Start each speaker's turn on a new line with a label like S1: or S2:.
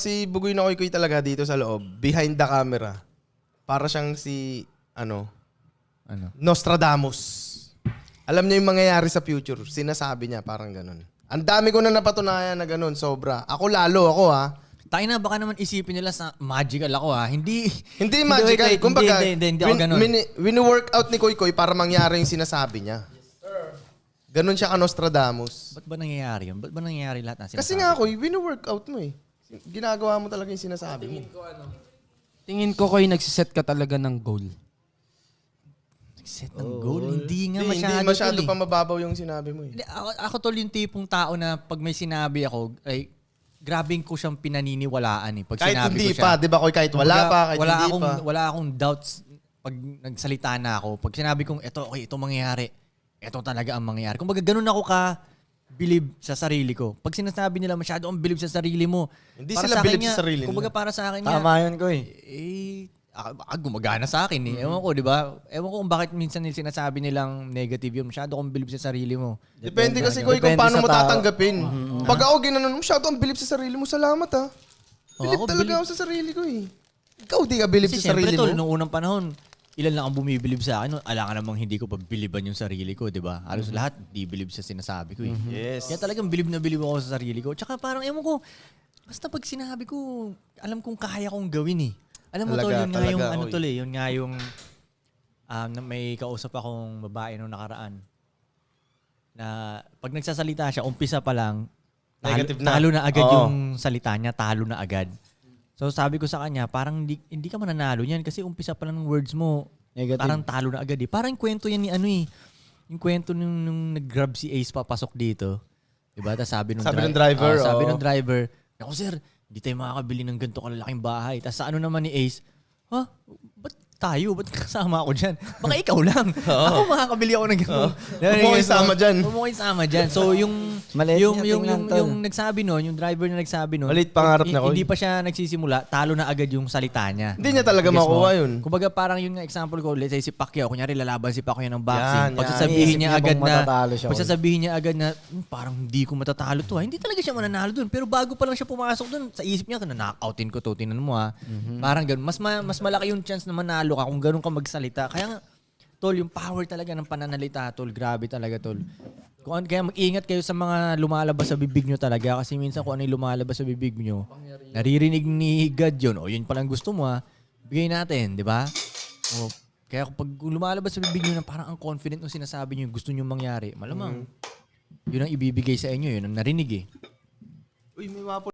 S1: Si Bugoy na Koy talaga dito sa loob, behind the camera. Para siyang si, ano,
S2: Ano?
S1: Nostradamus. Alam niya yung mangyayari sa future. Sinasabi niya, parang ganun. Ang dami ko na napatunayan na ganun, sobra. Ako lalo, ako ha.
S2: Tayo na, baka naman isipin nila sa magical ako ha. Hindi.
S1: Hindi magical.
S2: wait,
S1: Kumbaga,
S2: hindi, hindi, hindi, ako ganun.
S1: win, wini-workout ni Koy Koy para mangyari yung sinasabi niya. Ganun siya ka Nostradamus.
S2: Ba't ba nangyayari yun? Ba't ba nangyayari lahat ng sinasabi?
S1: Kasi nga, Koy, wini-workout mo eh. Ginagawa mo talaga yung sinasabi mo.
S3: Tingin ko ko'y nagsiset ka talaga ng goal.
S2: Set ng goal. Hindi nga
S1: Hindi,
S2: masyado.
S1: hindi masyado
S2: tol, eh.
S1: pa mababaw yung sinabi mo eh.
S2: Hindi, ako, ako tol yung tipong tao na pag may sinabi ako, ay, grabing ko siyang pinaniniwalaan eh. Pag
S1: Kahit
S2: sinabi
S1: hindi
S2: ko siya.
S1: pa, di ba Koy? Kahit wala
S2: Kumbaga,
S1: pa, kahit
S2: wala
S1: hindi
S2: akong,
S1: pa.
S2: Wala akong doubts pag nagsalita na ako. Pag sinabi kong, eto, okay, ito mangyayari. Ito talaga ang mangyayari. Kung baga, ganun ako ka believe sa sarili ko. Pag sinasabi nila masyado ang believe sa sarili mo.
S1: Hindi
S2: para
S1: sila
S2: akin
S1: believe
S2: nga,
S1: sa sarili
S2: Kumbaga
S1: nila.
S2: para sa akin nga,
S4: Tama yun, Koy.
S2: eh, ah, baka gumagana sa akin eh. Ewan ko, di ba? Ewan ko kung bakit minsan nila sinasabi nilang negative yun. Masyado kong believe sa sarili mo.
S1: Depende kasi Koy kung
S4: Depende
S1: paano
S4: sa
S1: mo
S4: tao.
S1: tatanggapin. Pag ako ginanon, masyado ang bilib sa sarili mo. Salamat ha.
S2: Oh,
S1: Bilib
S2: ako
S1: talaga
S2: bilib-
S1: ako sa sarili ko eh. Ikaw di ka bilib
S2: Kasi
S1: sa sarili
S2: syempre, tol,
S1: mo.
S2: nung unang panahon, ilan lang ang bumibilib sa akin. Alangan namang hindi ko pabiliban yung sarili ko, di ba? Halos lahat, di bilib sa sinasabi ko eh.
S1: Yes.
S2: Kaya talagang bilib na bilib ako sa sarili ko. Tsaka parang, ewan ko, basta pag sinabi ko, alam kong kaya kong gawin eh. Alam mo
S1: Talaga,
S2: yun nga yung ano
S1: oy.
S2: tol eh, yun nga yung um, na may kausap akong babae nung nakaraan na pag nagsasalita siya, umpisa pa lang, talo,
S1: Negative na.
S2: talo na agad
S1: Oo.
S2: yung salita niya, talo na agad. So sabi ko sa kanya, parang hindi, hindi ka mananalo niyan kasi umpisa pa lang ng words mo,
S4: Negative.
S2: parang talo na agad eh. Parang kwento yan ni ano eh. Yung kwento nung, nung nag-grab si Ace papasok dito. Diba? Tapos sabi nung,
S1: Sabi
S2: dri-
S1: nung driver,
S2: Ah, sabi
S1: oo.
S2: nung driver, Ako sir, hindi tayo makakabili ng ganito kalalaking bahay. Tapos sa ano naman ni Ace, ha? Tayo? Ba't kasama ako dyan? Baka ikaw lang. Ako makakabili ako ng ganito.
S1: Huwag mo isama dyan.
S2: Huwag mo isama dyan. So yung,
S4: Maliit
S2: yung,
S4: niya
S2: yung,
S4: tingnan,
S2: yung, yung nagsabi nun, yung driver na nagsabi nun,
S1: Maliit pangarap
S2: hi-
S1: na, Koy.
S2: Hindi pa siya nagsisimula, talo na agad yung salita niya.
S1: Hindi niya talaga
S2: Gets mo?
S1: makuha yun.
S2: Kumbaga parang yung example ko, let's say si Pacquiao, kunyari lalaban si Pacquiao ng
S1: Yan,
S2: boxing.
S1: yan.
S2: Pag sasabihin
S4: Iisip
S2: niya
S4: niya
S2: agad
S4: bang
S2: na,
S4: matatalo siya,
S2: pag sasabihin niya agad na, "Hmm, parang hindi ko matatalo to. ha." Hindi talaga siya mananalo dun. Pero bago pa lang siya pumasok dun, sa isip niya, na knockoutin ko to, tinan mo ha.
S4: Mhm.
S2: Parang ganun. Mas, ma- mas malaki yung chance na manalo ka kung ganun ka magsalita. Kaya nga, tol, yung power talaga ng pananalita, tol. Grabe talaga, tol. Kung ano, kaya mag-ingat kayo sa mga lumalabas sa bibig nyo talaga kasi minsan kung ano yung lumalabas sa bibig nyo, naririnig ni God yun. O yun palang gusto mo ha, bigay natin, di ba? O, kaya kapag lumalabas sa bibig nyo na parang ang confident ng sinasabi nyo gusto nyo mangyari, malamang, yun ang ibibigay sa inyo, yun ang narinig eh.
S1: Uy, may wapo